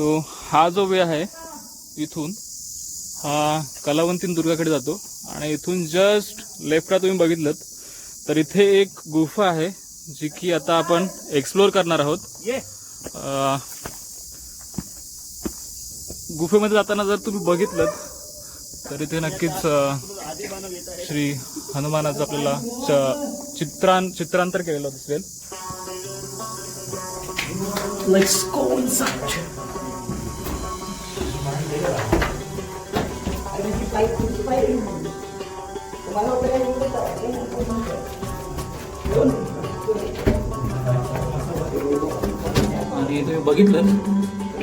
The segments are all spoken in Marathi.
सो हा जो वे आहे इथून हा कलावंतीन दुर्गाकडे जातो. आणि इथून जस्ट लेफ्टला तुम्ही बघितलं तर इथे एक गुफा आहे जी की आता आपण एक्सप्लोअर करणार आहोत. गुफेमध्ये जाताना जर तुम्ही बघितलं तर इथे नक्कीच श्री हनुमानाचं आपल्याला चित्रां चित्रांतर केलेलं दिसेल. Let's go inside. आणि तुम्ही बघितलं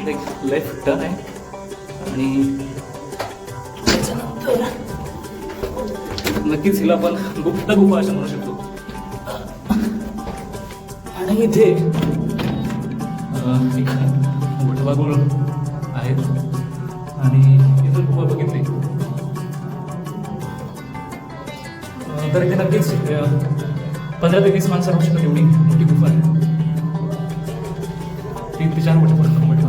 एक लेफ्ट टर्न आहे. आणि नक्कीच हिला आपण गुप्त गुफा असं म्हणू शकतो. आणि इथे अं, एक आहेत आणि इथून गुफा बघितली. तर इथे नक्कीच पंधरा ते वीस माणसं राहू शकतात एवढी मोठी गुफा आहे. तीन ते चार मोठे मोठे मोठे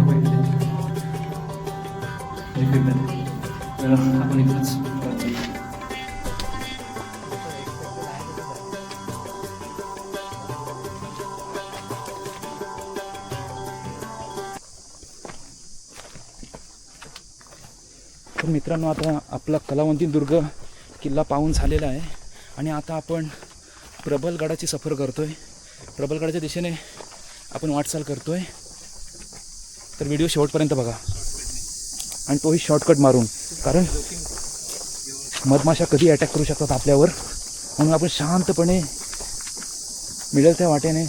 फिरतात आपण इथंच तर मित्रांनो आता आपला कलावंती दुर्ग किल्ला पाहून झालेला आहे. आणि आता आपण प्रबलगडाची सफर करतो आहे प्रबलगडाच्या दिशेने आपण वाटचाल करतो आहे तर व्हिडिओ शेवटपर्यंत बघा. आणि तोही शॉर्टकट मारून. कारण मधमाशा कधी अटॅक करू शकतात आपल्यावर. म्हणून आपण शांतपणे मिळेल त्या वाटेने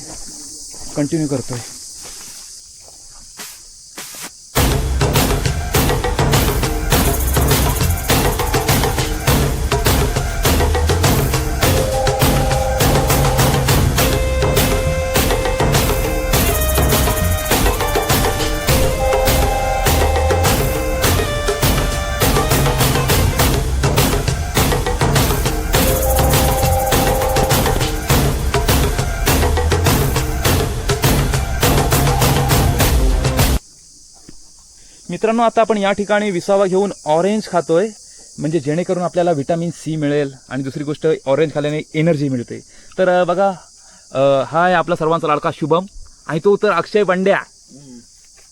कंटिन्यू करतो आहे मित्रांनो आता आपण या ठिकाणी विसावा घेऊन ऑरेंज खातोय. म्हणजे जेणेकरून आपल्याला विटॅमिन सी मिळेल आणि दुसरी गोष्ट ऑरेंज खाल्ल्याने एनर्जी मिळते. तर बघा हा आहे आपला सर्वांचा लाडका शुभम. आणि तो तर अक्षय बंड्या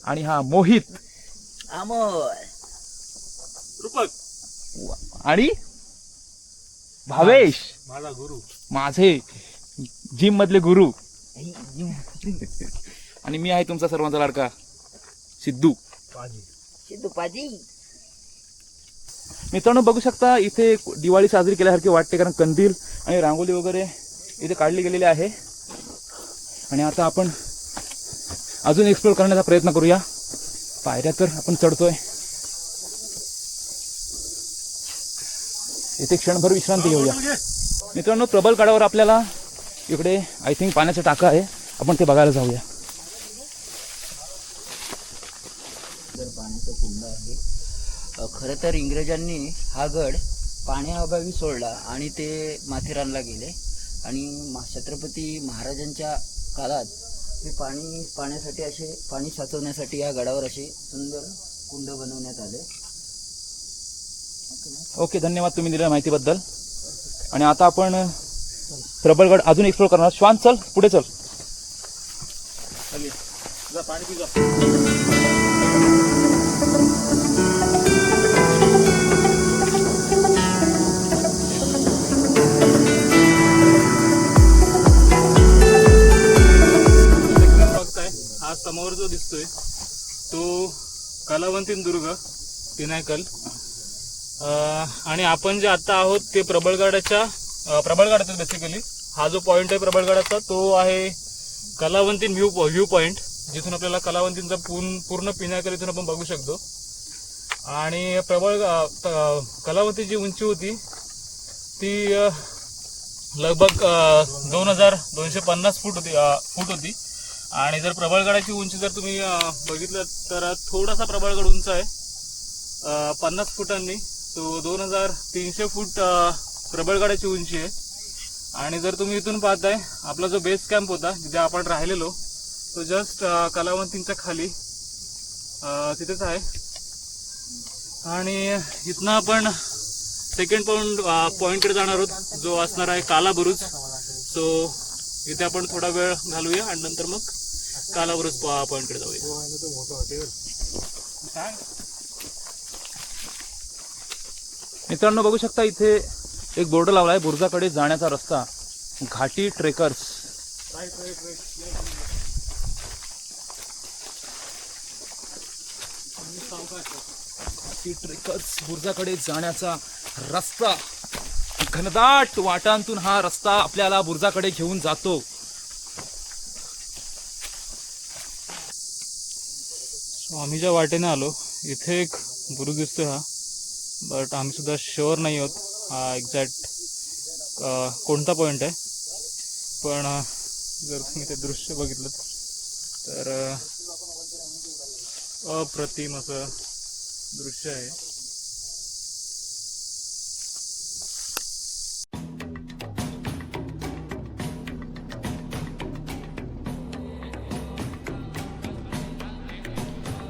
आणि हा मोहित. अमोल. आणि भावेश. माझा गुरु. माझे जिम मधले गुरु. आणि मी आहे तुमचा सर्वांचा लाडका सिद्धू. मित्रांनो बघू शकता इथे दिवाळी साजरी केल्यासारखी वाटते कारण कंदील आणि रांगोली वगैरे इथे काढली गेलेली आहे. आणि आता आपण अजून एक्सप्लोर करण्याचा प्रयत्न करूया. पायऱ्या तर आपण चढतोय. इथे क्षणभर विश्रांती घेऊया. मित्रांनो प्रबल गडावर आपल्याला इकडे आय थिंक पाण्याचा टाका आहे. आपण ते बघायला जाऊया जर पाण्याचं कुंड आहे. खरं तर इंग्रजांनी हा गड पाण्याअभावी सोडला आणि ते माथेरानला गेले. आणि मा- छत्रपती महाराजांच्या काळात हे पाणी पाण्यासाठी असे पाणी साचवण्यासाठी या गडावर असे सुंदर कुंड बनवण्यात आले. ओके धन्यवाद तुम्ही दिलेल्या माहितीबद्दल. आणि आता आपण प्रबळगड अजून एक्सप्लोर करणार श्वान चल पुढे चल. बघताय समोर जो दिसतोय तो कलावंतीन दुर्ग पिनायकल. आणि आपण जे आता आहोत ते प्रबळगडाच्या प्रबळगडाचा बेसिकली हा जो पॉईंट आहे प्रबळगडाचा तो आहे कलावंतीन व्ह्यू व्ह्यू पॉईंट जिथून आपल्याला कलावंतींचा पूर्ण पूर्ण पिनायकल इथून आपण बघू शकतो. आणि प्रबळ कलावंती जी उंची होती ती लगभग दोन हजार दोनशे पन्नास फूट होती फूट होती. आणि जर प्रबळगडाची उंची जर तुम्ही बघितलं तर थोडासा प्रबळगड उंच आहे. पन्नास फुटांनी. तो दोन हजार तीनशे फूट प्रबळगडाची उंची आहे. आणि जर तुम्ही इथून पाहताय आपला जो बेस कॅम्प होता जिथे आपण राहिलेलो तो जस्ट कलावंतींच्या खाली तिथेच आहे. आणि इथनं आपण सेकंड पॉईंट पॉईंटकडे जाणार आहोत. जो असणार आहे काला बुरुज. सो इथे आपण थोडा वेळ घालूया आणि नंतर मग कालावरच बुरुज पॉइंटकडे जाऊया. मित्रांनो बघू शकता इथे एक बोर्ड लावला आहे बुर्जाकडे जाण्याचा रस्ता. घाटी ट्रेकर्स. घाटी ट्रेकर्स बुर्जाकडे जाण्याचा रस्ता. घनदाट वाटांतून हा रस्ता आपल्याला बुर्जाकडे घेऊन जातो. स्वामीच्या आम्ही ज्या वाटेने आलो. इथे एक बुरुज दिसतो हा. बट आम्ही सुद्धा शुअर नाही आहोत हा एक्झॅक्ट कोणता पॉईंट आहे. पण जर तुम्ही ते दृश्य बघितलं तर अप्रतिम असं दृश्य आहे.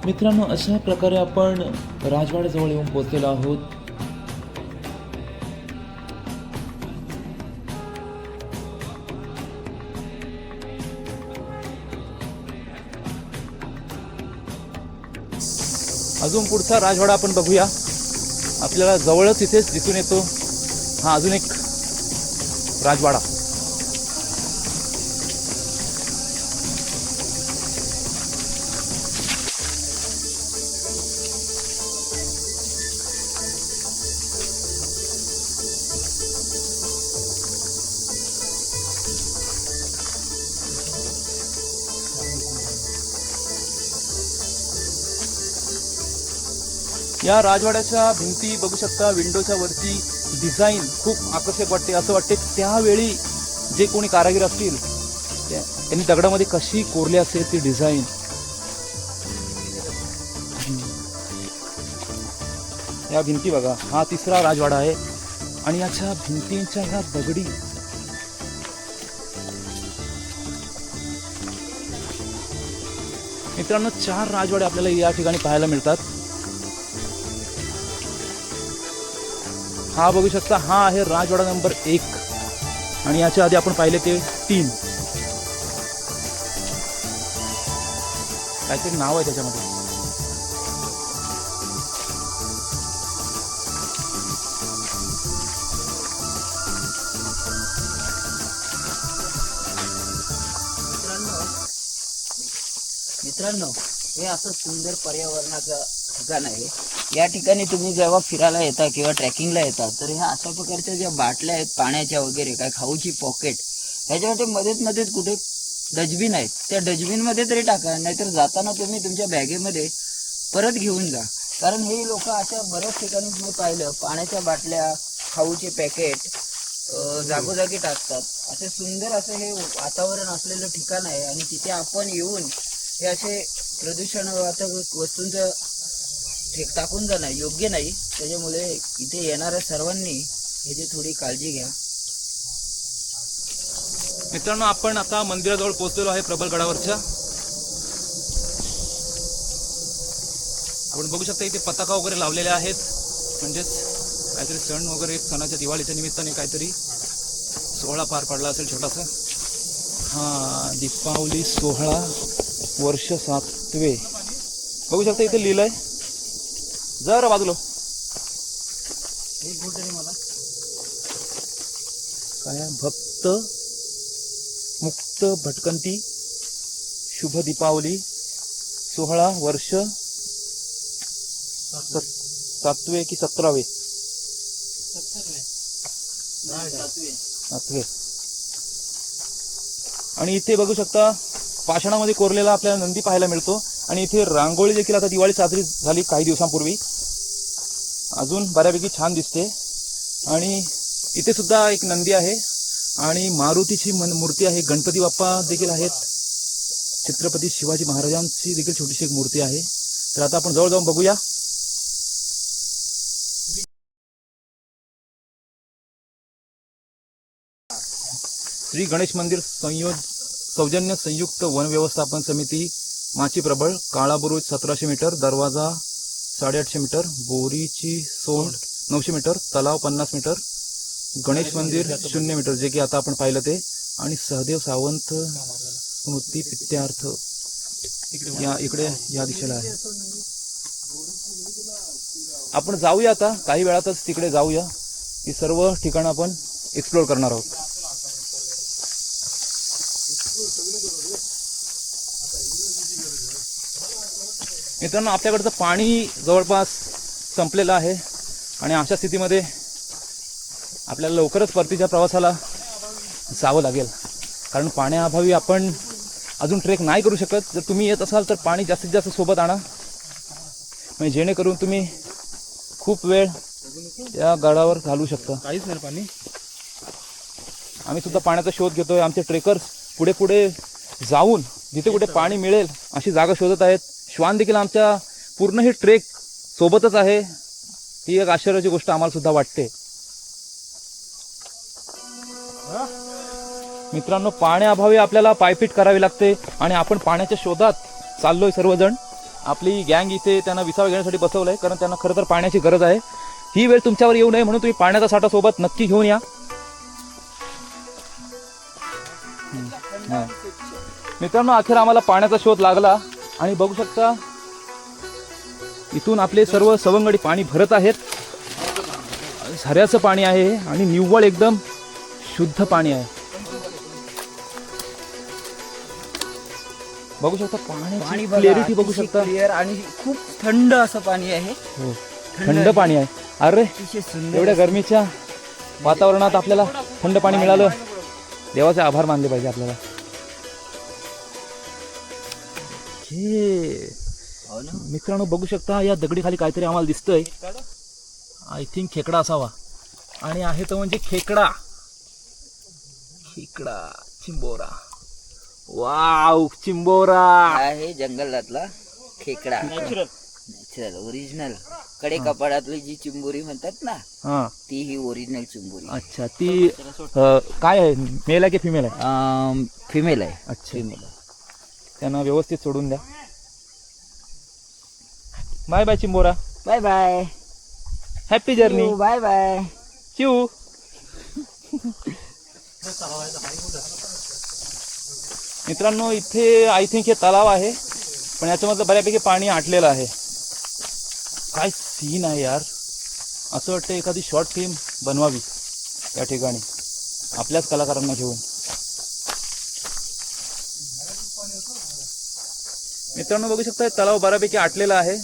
मित्रांनो अशा प्रकारे आपण राजवाड्याजवळ येऊन पोचलेलो आहोत. अजून पुढचा राजवाडा आपण बघूया. आपल्याला जवळच इथेच दिसून येतो. हा अजून एक राजवाडा. या राजवाड्याच्या भिंती बघू शकता विंडोच्या वरती डिझाईन खूप आकर्षक वाटते. असं वाटते त्यावेळी जे कोणी कारागीर असतील त्यांनी दगडामध्ये कशी कोरली असेल ती डिझाईन या भिंती बघा हा तिसरा राजवाडा आहे. आणि याच्या भिंतींच्या ह्या दगडी मित्रांनो चार राजवाडे आपल्याला या ठिकाणी पाहायला मिळतात. हा बघू शकता हा आहे राजवाडा नंबर एक. आणि याच्या आधी आपण पाहिले ते तीन. काहीतरी नाव आहे त्याच्यामध्ये. मित्रांनो मित्रांनो हे असं सुंदर पर्यावरणाचं ठिकाण आहे. या ठिकाणी तुम्ही जेव्हा फिरायला येता किंवा ट्रॅकिंगला येता तर ह्या अशा प्रकारच्या ज्या बाटल्या आहेत पाण्याच्या वगैरे काय खाऊची पॉकेट ह्याच्यामध्ये मध्येच मध्येच कुठे डस्टबिन आहेत त्या डस्टबिनमध्ये तरी टाका नाहीतर जाताना तुम्ही तुमच्या बॅगेमध्ये परत घेऊन जा. कारण हे लोक अशा बऱ्याच ठिकाणी मी पाहिलं पाण्याच्या बाटल्या खाऊचे पॅकेट जागोजागी टाकतात. असे सुंदर असं हे वातावरण असलेलं ठिकाण आहे आणि तिथे आपण येऊन हे असे प्रदूषण वस्तूंचं फेक टाकून जाणं योग्य नाही. त्याच्यामुळे इथे येणाऱ्या सर्वांनी ह्याची थोडी काळजी घ्या. मित्रांनो आपण आता मंदिराजवळ पोहोचलेलो आहे प्रबलगडावरच्या आपण बघू शकता इथे पताका वगैरे लावलेल्या आहेत. म्हणजेच काहीतरी सण वगैरे सणाच्या दिवाळीच्या निमित्ताने काहीतरी सोहळा पार पडला असेल छोटासा. हा दीपावली सोहळा वर्ष सातवे. बघू शकता इथे लिहिलंय. जरा बाजूला. एक तरी मला. काय? भक्त मुक्त भटकंती शुभ दीपावली सोहळा वर्ष सत- सातवे की सतरावे? सातवे. आणि इथे बघू शकता पाषाणामध्ये कोरलेला आपल्याला नंदी पाहायला मिळतो. आणि इथे रांगोळी देखील आता दिवाळी साजरी झाली काही दिवसांपूर्वी. अजून बऱ्यापैकी छान दिसते. आणि इथे सुद्धा एक नंदी आहे. आणि मारुतीची मन मूर्ती आहे. गणपती बाप्पा देखील आहेत. छत्रपती शिवाजी महाराजांची देखील छोटीशी एक मूर्ती आहे. तर आता आपण जवळ जाऊन बघूया. श्री गणेश मंदिर संयोज सौजन्य संयुक्त वन व्यवस्थापन समिती माची प्रबळ काळाबुरुज सतराशे मीटर दरवाजा साडेआठशे मीटर बोरीची सोंड नऊशे मीटर तलाव पन्नास मीटर गणेश मंदिर शून्य मीटर जे की आता आपण पाहिलं ते आणि सहदेव सावंत स्मृती पित्यार्थ या इकडे या दिशेला आहे. आपण जाऊया आता काही वेळातच तिकडे जाऊया. ही सर्व ठिकाणं आपण एक्सप्लोर करणार आहोत. मित्रांनो आपल्याकडचं पाणी जवळपास संपलेलं आहे. आणि अशा स्थितीमध्ये आपल्याला लवकरच परतीच्या प्रवासाला जावं लागेल. कारण पाण्याअभावी आपण अजून ट्रेक नाही करू शकत. जर तुम्ही येत असाल तर पाणी जास्तीत जास्त सोबत आणा. म्हणजे जेणेकरून तुम्ही खूप वेळ या गडावर घालवू शकता. काहीच नाही पाणी. आम्ही सुद्धा पाण्याचा शोध घेतोय. आमचे ट्रेकर्स पुढे पुढे जाऊन जिथे कुठे पाणी मिळेल अशी जागा शोधत आहेत. श्वान देखील आमच्या पूर्ण ही ट्रेक सोबतच आहे. ही एक आश्चर्याची गोष्ट आम्हाला सुद्धा वाटते. मित्रांनो पाण्याअभावी आपल्याला पायपीट करावी लागते आणि आपण पाण्याच्या शोधात चाललोय सर्वजण. आपली गँग इथे त्यांना विसावा घेण्यासाठी बसवलंय कारण त्यांना खरं तर पाण्याची गरज आहे. ही वेळ तुमच्यावर येऊ नये म्हणून तुम्ही पाण्याचा साठा सोबत नक्की घेऊन या. मित्रांनो अखेर आम्हाला पाण्याचा शोध लागला. आणि बघू शकता इथून आपले सर्व सवंगडी पाणी भरत आहेत. झऱ्याचं पाणी आहे हे आणि निव्वळ एकदम शुद्ध पाणी आहे. बघू शकता पाणी क्लिअरिटी बघू शकता. क्लिअर आणि खूप थंड असं पाणी आहे. हो. थंड पाणी आहे. अरे एवढ्या गरमीच्या वातावरणात आपल्याला थंड पाणी मिळालं. देवाचे आभार मानले पाहिजे आपल्याला. हे हो? मित्रांनो बघू शकता या दगडी खाली काहीतरी आम्हाला दिसतंय. आय थिंक खेकडा असावा. आणि आहे तो म्हणजे खेकडा. खेकडा चिंबोरा. वाव चिंबोरा. आहे जंगलातला? खेकडा. नॅचरल ओरिजिनलकडे कपाडातली जी चिंबोरी म्हणतात ना हा. ती ही ओरिजिनल चिंबोरी. अच्छा ती काय आहे? मेल आहे की फिमेल आहे? फिमेल आहे. अच्छा. त्यांना व्यवस्थित सोडून द्या. Bye bye चिंबोरा. Bye bye happy journey bye bye चिऊ मित्रांनो इथे आय थिंक हे तलाव आहे पण याच्यामधलं बऱ्यापैकी पाणी आटलेलं आहे. काय सीन आहे यार. असं वाटतं एखादी शॉर्ट फिल्म बनवावी या ठिकाणी. आपल्याच कलाकारांना घेऊन. मित्रांनो बघू शकता हे तलाव बऱ्यापैकी आटलेला आहे.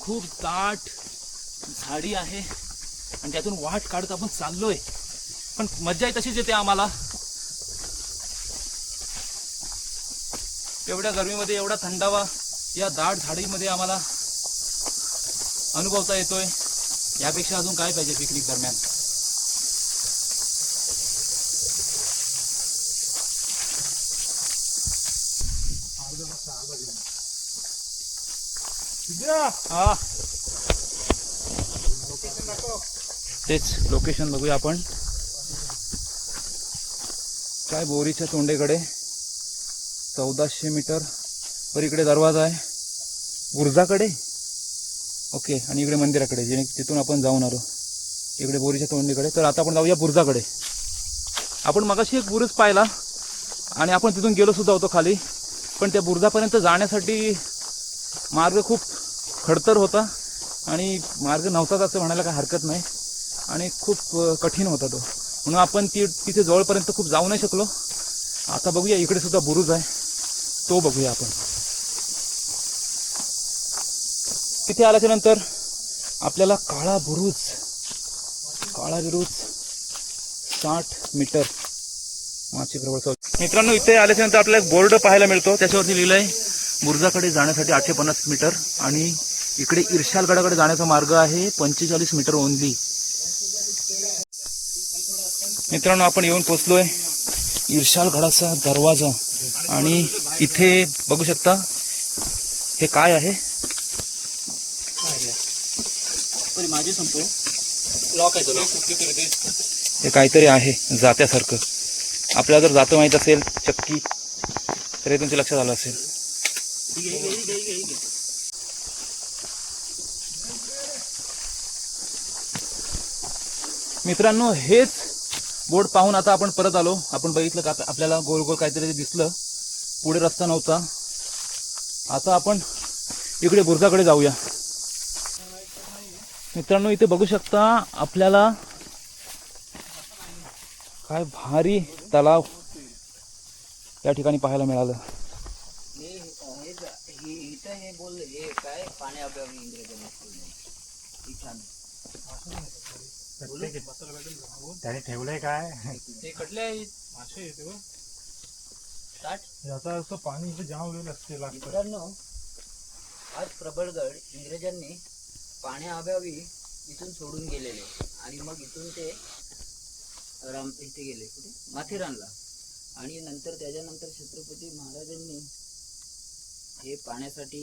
खूप दाट झाडी आहे आणि त्यातून वाट काढत आपण चाललोय. पण मज्जाही तशीच येते आम्हाला. एवढ्या गरमीमध्ये एवढा थंडावा या दाट झाडीमध्ये आम्हाला अनुभवता येतोय. यापेक्षा अजून काय पाहिजे पिकनिक दरम्यान? हा. तेच लोकेशन बघूया आपण. काय बोरीच्या तोंडेकडे? चौदाशे मीटर परीकडे इकडे दरवाजा आहे. बुर्जाकडे ओके आणि इकडे मंदिराकडे जेणे तिथून आपण जाऊन आलो. इकडे बोरीच्या तोंडीकडे. तर आता आपण जाऊया बुरुजाकडे. आपण मगाशी एक बुरुज पाहिला आणि आपण तिथून गेलो सुद्धा होतो खाली. पण त्या बुरुजापर्यंत जाण्यासाठी मार्ग खूप खडतर होता आणि मार्ग नव्हताच असं म्हणायला काही हरकत नाही. आणि खूप कठीण होता तो. म्हणून आपण ती तिथे जवळपर्यंत खूप जाऊ नाही शकलो. आता बघूया इकडे सुद्धा बुरुज आहे. तो बघूया आपण. इथे आल्याच्यानंतर आपल्याला काळा बुरुज काळा बुरुज साठ मीटर माची प्रबळ मित्रांनो इथे आल्याच्यानंतर आपल्याला एक बोर्ड पाहायला मिळतो. त्याच्यावरती लिहिलंय बुरुजाकडे जाण्यासाठी आठशे पन्नास मीटर आणि इकडे इर्शालगडाकडे जाण्याचा मार्ग आहे पंचेचाळीस मीटर ओनली. मित्रांनो आपण येऊन पोचलोय इर्शालगडाचा दरवाजा. आणि इथे बघू शकता हे काय आहे? माझी लॉक आहे कुठली तरी ते. हे काहीतरी आहे जात्यासारखं. आपल्याला जर जातं माहीत असेल चक्की तर हे तुमच्या लक्षात आलं असेल. मित्रांनो हेच बोर्ड पाहून आता आपण परत आलो. आपण बघितलं का आपल्याला गोल गोल काहीतरी दिसलं. पुढे रस्ता नव्हता. आता आपण इकडे बुर्जाकडे जाऊया. मित्रांनो इथे बघू शकता आपल्याला काय भारी तलाव या ठिकाणी पाहायला मिळालं हे हे हे हे हे. हे त्याने ठेवलंय काय मासे येते बघ. ताट याचा असं पाणी जाम वेळ असते लागतं मित्रांनो आज प्रबळगड इंग्रजांनी पाण्याअभावी इथून सोडून गेलेले. आणि मग इथून ते राम इथे गेले. कुठे? माथेरानला. आणि नंतर त्याच्यानंतर छत्रपती महाराजांनी हे पाण्यासाठी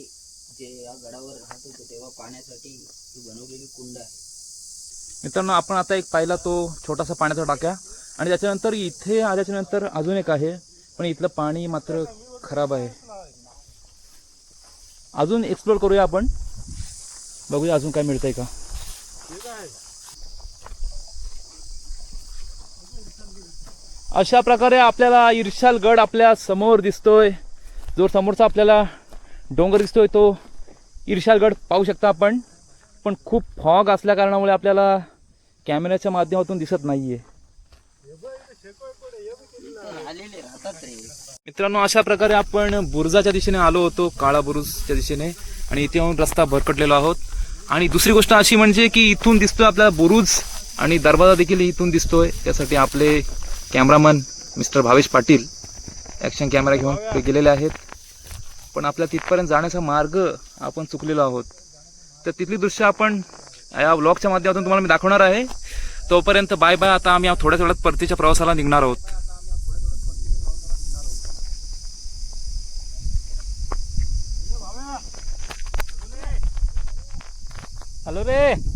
जे या गडावर राहत होते तेव्हा पाण्यासाठी ही बनवलेली कुंड आहे. मित्रांनो आपण आता एक पाहिला तो छोटासा पाण्याचा टाक्या. आणि त्याच्यानंतर इथे आल्याच्यानंतर अजून एक आहे पण इथलं पाणी मात्र खराब आहे. अजून एक्सप्लोर करूया आपण. बघूया अजून काय मिळतंय का. अशा प्रकारे आपल्याला इर्शाल गड आपल्यासमोर दिसतोय. जो समोरचा आपल्याला डोंगर दिसतोय तो इर्शाल गड पाहू शकता आपण. पण खूप फॉग असल्या कारणामुळे आपल्याला कॅमेऱ्याच्या माध्यमातून दिसत नाहीये. मित्रांनो अशा प्रकारे आपण बुरुजाच्या दिशेने आलो होतो काळा बुरुजच्या दिशेने. आणि इथे येऊन रस्ता भरकटलेलो आहोत. आणि दुसरी गोष्ट अशी म्हणजे की इथून दिसतोय आपल्याला बुरुज आणि दरवाजा देखील इथून दिसतोय. त्यासाठी आपले cameraman mister Bhavesh Patil action camera घेऊन ते गेलेले आहेत. पण आपल्या तिथपर्यंत जाण्याचा मार्ग आपण चुकलेलो आहोत. तर तिथली दृश्य आपण या ब्लॉगच्या माध्यमातून तुम्हाला मी दाखवणार आहे. तोपर्यंत बाय बाय आता आम्ही थोड्याच वेळात परतीच्या प्रवासाला निघणार आहोत. हॅलो रे